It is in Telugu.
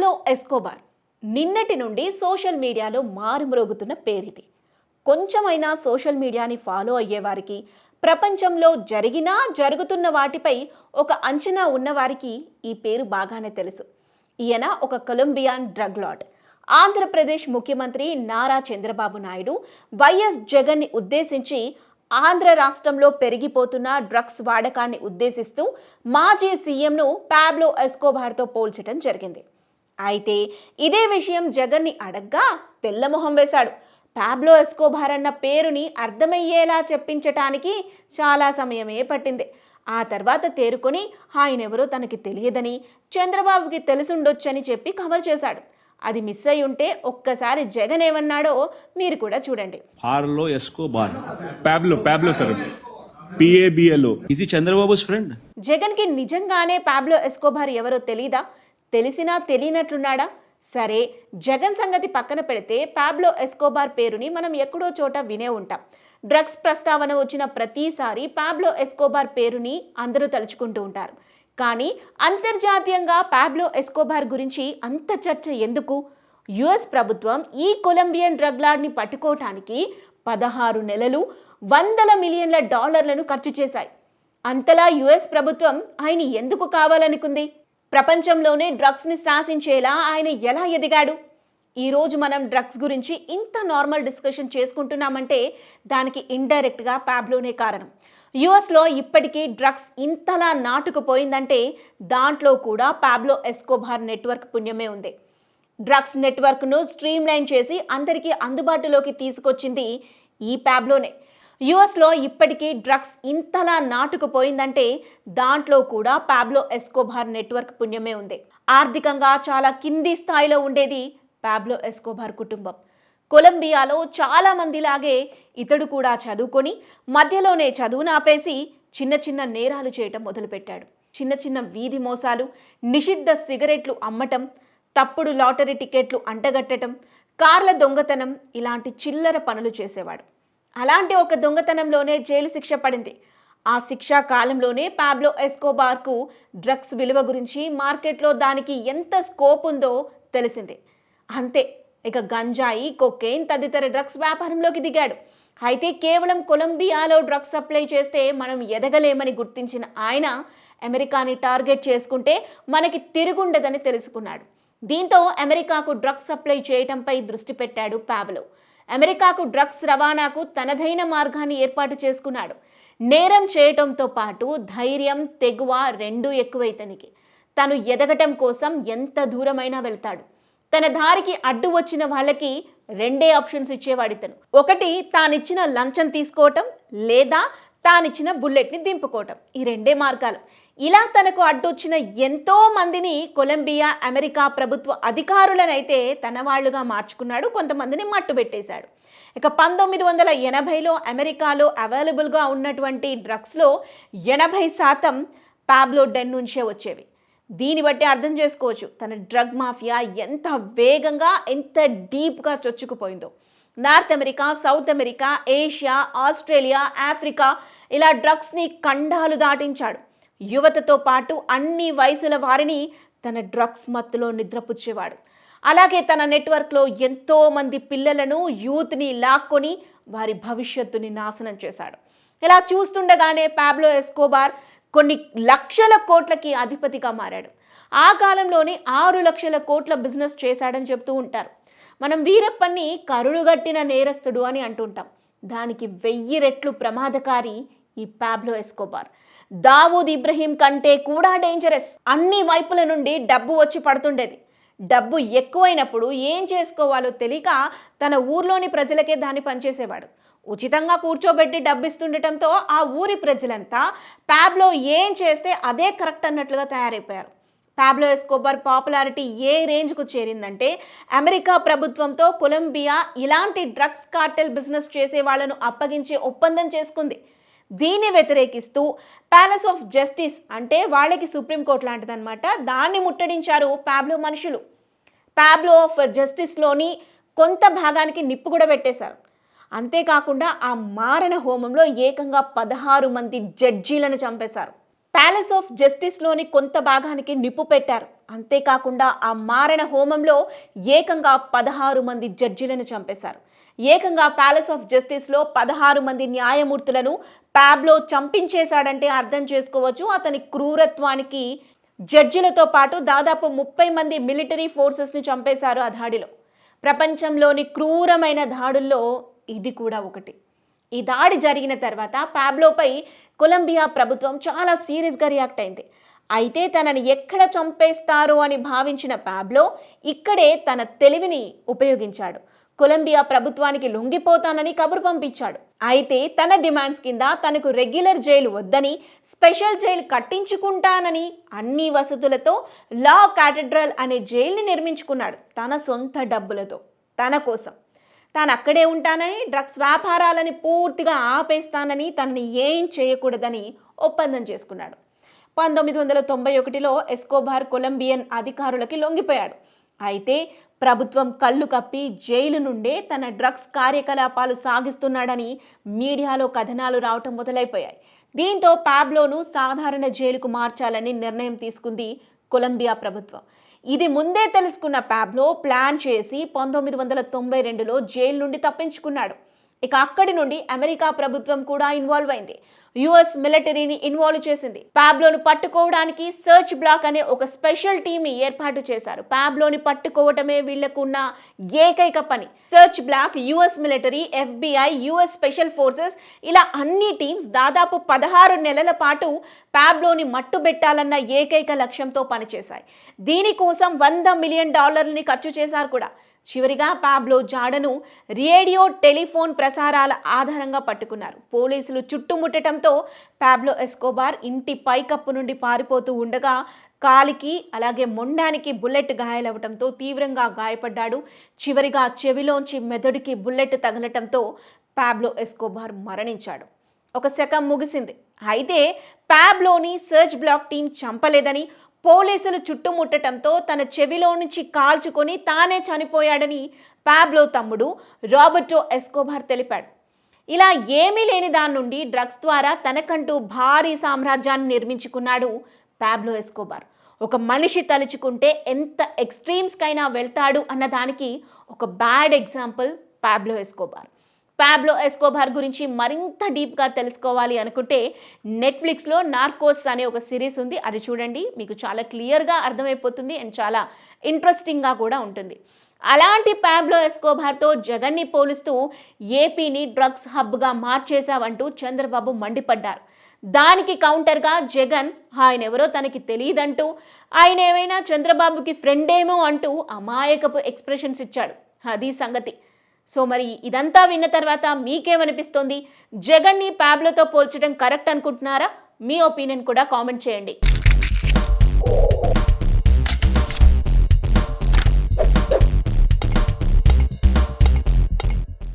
పాబ్లో ఎస్కోబార్ నిన్నటి నుండి సోషల్ మీడియాలో మారుమ్రోగుతున్న పేరిది. కొంచెమైనా సోషల్ మీడియాని ఫాలో అయ్యేవారికి ప్రపంచంలో జరిగినా జరుగుతున్న వాటిపై ఒక అంచనా ఉన్నవారికి ఈ పేరు బాగానే తెలుసు. ఈయన ఒక కొలంబియాన్ డ్రగ్ లాట్ ఆంధ్రప్రదేశ్ ముఖ్యమంత్రి నారా చంద్రబాబు నాయుడు వైఎస్ జగన్ని ఉద్దేశించి ఆంధ్ర రాష్ట్రంలో పెరిగిపోతున్న డ్రగ్స్ వాడకాన్ని ఉద్దేశిస్తూ మాజీ సీఎంను పాబ్లో ఎస్కోబార్తో పోల్చడం జరిగింది. అయితే ఇదే విషయం జగన్ని అడగ్గా తెల్లమొహం వేశాడు. పాబ్లో ఎస్కోబార్ అన్న పేరుని అర్థమయ్యేలా చెప్పించటానికి చాలా సమయమే పట్టింది. ఆ తర్వాత తేరుకొని ఆయనెవరో తనకి తెలియదని చంద్రబాబుకి తెలిసుండొచ్చని చెప్పి కవర్ చేశాడు. అది మిస్ అయి ఉంటే ఒక్కసారి జగన్ ఏమన్నాడో మీరు కూడా చూడండి. ఎస్కోబార్. Pablo Pablo sir. ఇది చంద్రబాబుస్ ఫ్రెండ్. జగన్కి నిజంగానే పాబ్లో ఎస్కోబార్ ఎవరో తెలీదా? తెలిసినా తెలియనట్లున్నాడా? సరే జగన్ సంగతి పక్కన పెడితే పాబ్లో ఎస్కోబార్ పేరుని మనం ఎక్కడో చోట వినే ఉంటాం. డ్రగ్స్ ప్రస్తావన వచ్చిన ప్రతిసారి పాబ్లో ఎస్కోబార్ పేరుని అందరూ తలుచుకుంటూ ఉంటారు. కానీ అంతర్జాతీయంగా పాబ్లో ఎస్కోబార్ గురించి అంత చర్చ ఎందుకు? యుఎస్ ప్రభుత్వం ఈ కొలంబియన్ డ్రగ్ లాడ్ని పట్టుకోవటానికి పదహారు నెలలు వందల మిలియన్ల డాలర్లను ఖర్చు చేశాయి. అంతలా యుఎస్ ప్రభుత్వం ఆయన ఎందుకు కావాలనుకుంది? ప్రపంచంలోనే డ్రగ్స్ని శాసించేలా ఆయన ఎలా ఎదిగాడు? ఈరోజు మనం డ్రగ్స్ గురించి ఇంత నార్మల్ డిస్కషన్ చేసుకుంటున్నామంటే దానికి ఇండైరెక్ట్గా ప్యాబ్లోనే కారణం. యుఎస్లో ఇప్పటికీ డ్రగ్స్ ఇంతలా నాటుకుపోయిందంటే దాంట్లో కూడా పాబ్లో ఎస్కోబార్ నెట్వర్క్ పుణ్యమే ఉంది. డ్రగ్స్ నెట్వర్క్ను స్ట్రీమ్లైన్ చేసి అందరికీ అందుబాటులోకి తీసుకొచ్చింది ఈ ప్యాబ్లోనే యుఎస్లో ఇప్పటికీ డ్రగ్స్ ఇంతలా నాటుకుపోయిందంటే దాంట్లో కూడా పాబ్లో ఎస్కోబార్ నెట్వర్క్ పుణ్యమే ఉంది. ఆర్థికంగా చాలా కింది స్థాయిలో ఉండేది పాబ్లో ఎస్కోబార్ కుటుంబం. కొలంబియాలో చాలా మందిలాగే ఇతడు కూడా చదువుకొని మధ్యలోనే చదువును ఆపేసి చిన్న చిన్న నేరాలు చేయటం మొదలుపెట్టాడు. చిన్న చిన్న వీధి మోసాలు నిషిద్ధ సిగరెట్లు అమ్మటం తప్పుడు లాటరీ టికెట్లు అంటగట్టడం కార్ల దొంగతనం ఇలాంటి చిల్లర పనులు చేసేవాడు. అలాంటి ఒక దొంగతనంలోనే జైలు శిక్ష పడింది. ఆ శిక్షా కాలంలోనే పాబ్లో ఎస్కోబార్కు డ్రగ్స్ విలువ గురించి మార్కెట్లో దానికి ఎంత స్కోప్ ఉందో తెలిసింది. అంతే ఇక గంజాయి కొకేన్ తదితర డ్రగ్స్ వ్యాపారంలోకి దిగాడు. అయితే కేవలం కొలంబియాలో డ్రగ్స్ సప్లై చేస్తే మనం ఎదగలేమని గుర్తించిన ఆయన అమెరికాని టార్గెట్ చేసుకుంటే మనకి తిరుగుండదని తెలుసుకున్నాడు. దీంతో అమెరికాకు డ్రగ్స్ సప్లై చేయటంపై దృష్టి పెట్టాడు పాబ్లో. అమెరికాకు డ్రగ్స్ రవాణాకు తనదైన మార్గాన్ని ఏర్పాటు చేసుకున్నాడు. నేరం చేయటంతో పాటు ధైర్యం తెగువ రెండూ ఎక్కువైతనికి. తను ఎదగటం కోసం ఎంత దూరమైనా వెళ్తాడు. తన దారికి అడ్డు వచ్చిన వాళ్ళకి రెండే ఆప్షన్స్ ఇచ్చేవాడితను ఒకటి తానిచ్చిన లంచం తీసుకోవటం లేదా తానిచ్చిన బుల్లెట్ని దింపుకోవటం. ఈ రెండే మార్గాలు. ఇలా తనకు అడ్డొచ్చిన ఎంతో మందిని కొలంబియా అమెరికా ప్రభుత్వ అధికారులనైతే తన వాళ్ళుగా మార్చుకున్నాడు కొంతమందిని మట్టు పెట్టేశాడు. ఇక పంతొమ్మిది వందల ఎనభైలో అమెరికాలో అవైలబుల్గా ఉన్నటువంటి డ్రగ్స్లో ఎనభై శాతం పాబ్లో డెన్ నుంచే వచ్చేవి. దీన్ని బట్టి అర్థం చేసుకోవచ్చు తన డ్రగ్ మాఫియా ఎంత వేగంగా ఎంత డీప్గా చొచ్చుకుపోయిందో. North America South America Asia Australia Africa ఇలా డ్రగ్స్ని ఖండాలు దాటించాడు. యువతతో పాటు అన్ని వయసుల వారిని తన డ్రగ్స్ మత్తులో నిద్రపుచ్చేవాడు. అలాగే తన నెట్వర్క్లో ఎంతో మంది పిల్లలను యూత్ని లాక్కొని వారి భవిష్యత్తుని నాశనం చేశాడు. ఇలా చూస్తుండగానే పాబ్లో ఎస్కోబార్ కొన్ని లక్షల కోట్లకి అధిపతిగా మారాడు. ఆ కాలంలోనే ఆరు లక్షల కోట్ల బిజినెస్ చేశాడని చెప్తూ ఉంటారు. మనం వీరప్పన్ని కరుడుగట్టిన నేరస్తుడు అని అంటుంటాం. దానికి వెయ్యి రెట్లు ప్రమాదకారి ఈ పాబ్లో ఎస్కోబార్. దావూద్ ఇబ్రహీం కంటే కూడా డేంజరస్ అన్ని వైపుల నుండి డబ్బు వచ్చి పడుతుండేది. డబ్బు ఎక్కువైనప్పుడు ఏం చేసుకోవాలో తెలియక తన ఊర్లోని ప్రజలకే దాన్ని పనిచేసేవాడు ఉచితంగా కూర్చోబెట్టి డబ్బిస్తుండటంతో ఆ ఊరి ప్రజలంతా ప్యాబ్లో ఏం చేస్తే అదే కరెక్ట్ అన్నట్లుగా తయారైపోయారు. పాబ్లో ఎస్కోబార్ పాపులారిటీ ఏ రేంజ్కు చేరిందంటే అమెరికా ప్రభుత్వంతో కొలంబియా ఇలాంటి డ్రగ్స్ కార్టెల్ బిజినెస్ చేసే వాళ్ళను అప్పగించే ఒప్పందం చేసుకుంది. దీన్ని వ్యతిరేకిస్తూ ప్యాలెస్ ఆఫ్ జస్టిస్ అంటే వాళ్ళకి సుప్రీంకోర్టు లాంటిదన్నమాట. దాన్ని ముట్టడించారు ప్యాబ్లో మనుషులు. పాబ్లో ఆఫ్ జస్టిస్లోని కొంత భాగానికి నిప్పు కూడా పెట్టేశారు. అంతేకాకుండా ఆ మారణ హోమంలో ఏకంగా పదహారు మంది జడ్జీలను చంపేశారు. ప్యాలెస్ ఆఫ్ జస్టిస్లోని కొంత భాగానికి నిప్పు పెట్టారు. అంతేకాకుండా ఆ మారణ హోమంలో ఏకంగా పదహారు మంది జడ్జీలను చంపేశారు. ఏకంగా ప్యాలెస్ ఆఫ్ జస్టిస్లో పదహారు మంది న్యాయమూర్తులను ప్యాబ్లో చంపించేశాడంటే అర్థం చేసుకోవచ్చు. అతని క్రూరత్వానికి జడ్జిలతో పాటు దాదాపు ముప్పై మంది మిలిటరీ ఫోర్సెస్ని చంపేశారు ఆ దాడిలో ప్రపంచంలోని క్రూరమైన దాడుల్లో ఇది కూడా ఒకటి. ఈ దాడి జరిగిన తర్వాత పాబ్లోపై కొలంబియా ప్రభుత్వం చాలా సీరియస్గా రియాక్ట్ అయింది. అయితే తనని ఎక్కడ చంపేస్తారో అని భావించిన పాబ్లో ఇక్కడే తన తెలివిని ఉపయోగించాడు. కొలంబియా ప్రభుత్వానికి లొంగిపోతానని కబురు పంపించాడు. అయితే తన డిమాండ్స్ కింద తనకు రెగ్యులర్ జైలు వద్దని స్పెషల్ జైలు కట్టించుకుంటానని అన్ని వసతులతో లా కాథెడ్రల్ అనే జైలుని నిర్మించుకున్నాడు తన సొంత డబ్బులతో తన కోసం. తాను అక్కడే ఉంటానని డ్రగ్స్ వ్యాపారాలని పూర్తిగా ఆపేస్తానని తనని ఏం చేయకూడదని ఒప్పందం చేసుకున్నాడు. పంతొమ్మిది వందల తొంభై ఒకటిలో ఎస్కోబార్ కొలంబియన్ అధికారులకి లొంగిపోయాడు. అయితే ప్రభుత్వం కళ్ళు కప్పి జైలు నుండే తన డ్రగ్స్ కార్యకలాపాలు సాగిస్తున్నాడని మీడియాలో కథనాలు రావటం మొదలైపోయాయి. దీంతో పాబ్లోను సాధారణ జైలుకు మార్చాలని నిర్ణయం తీసుకుంది కొలంబియా ప్రభుత్వం. ఇది ముందే తెలుసుకున్న పాబ్లో ప్లాన్ చేసి పంతొమ్మిది వందల తొంభై రెండులో జైలు నుండి తప్పించుకున్నాడు. ఇక అక్కడి నుండి అమెరికా ప్రభుత్వం కూడా ఇన్వాల్వ్ అయింది. యుఎస్ మిలిటరీని ఇన్వాల్వ్ చేసింది. ప్యాబ్లోను పట్టుకోవడానికి సర్చ్ బ్లాక్ అనే ఒక స్పెషల్ టీమ్ని ఏర్పాటు చేశారు. ప్యాబ్లోని పట్టుకోవటమే వీళ్ళకున్న ఏకైక పని. Search block US military FBI US special forces ఇలా అన్ని టీమ్స్ దాదాపు పదహారు నెలల పాటు ప్యాబ్లోని మట్టుబెట్టాలన్న ఏకైక లక్ష్యంతో పనిచేశాయి. దీనికోసం వంద మిలియన్ డాలర్లని ఖర్చు చేశారు కూడా. చివరిగా పాబ్లో జాడను రేడియో టెలిఫోన్ ప్రసారాల ఆధారంగా పట్టుకున్నారు. పోలీసులు చుట్టుముట్టడంతో పాబ్లో ఎస్కోబార్ ఇంటి పైకప్పు నుండి పారిపోతూ ఉండగా కాలికి అలాగే మొండానికి బుల్లెట్ గాయాలవటంతో తీవ్రంగా గాయపడ్డాడు. చివరిగా చెవిలోంచి మెదడుకి బుల్లెట్ తగలటంతో పాబ్లో ఎస్కోబార్ మరణించాడు. ఒక శకం ముగిసింది. అయితే ప్యాబ్లోని సర్చ్ బ్లాక్ టీం చంపలేదని పోలీసులు చుట్టుముట్టడంతో తన చెవిలో నుంచి కాల్చుకొని తానే చనిపోయాడని ప్యాబ్లో తమ్ముడు రాబర్టో ఎస్కోబార్ తెలిపాడు. ఇలా ఏమీ లేని దాని నుండి డ్రగ్స్ ద్వారా తనకంటూ భారీ సామ్రాజ్యాన్ని నిర్మించుకున్నాడు పాబ్లో ఎస్కోబార్. ఒక మనిషి తలుచుకుంటే ఎంత ఎక్స్ట్రీమ్స్కైనా వెళ్తాడు అన్నదానికి ఒక bad example Pablo Escobar. Pablo Escobar గురించి మరింత డీప్గా తెలుసుకోవాలి అనుకుంటే నెట్ఫ్లిక్స్లో నార్కోస్ అనే ఒక సిరీస్ ఉంది. అది చూడండి. మీకు చాలా క్లియర్గా అర్థమైపోతుంది అండ్ చాలా ఇంట్రెస్టింగ్గా కూడా ఉంటుంది. అలాంటి పాబ్లో ఎస్కోబార్తో జగన్ని పోలుస్తూ ఏపీని డ్రగ్స్ హబ్గా మార్చేశావంటూ చంద్రబాబు మండిపడ్డారు. దానికి కౌంటర్గా జగన్ ఆయన ఎవరో తనకి తెలియదంటూ ఆయన ఏమైనా చంద్రబాబుకి ఫ్రెండేమో అంటూ అమాయకపు ఎక్స్ప్రెషన్స్ ఇచ్చాడు. అది సంగతి. సో మరి ఇదంతా విన్న తర్వాత మీకేమనిపిస్తోంది? జగన్ని ప్యాబ్లతో పోల్చడం కరెక్ట్ అనుకుంటున్నారా? మీ ఒపీనియన్ కూడా కామెంట్ చేయండి.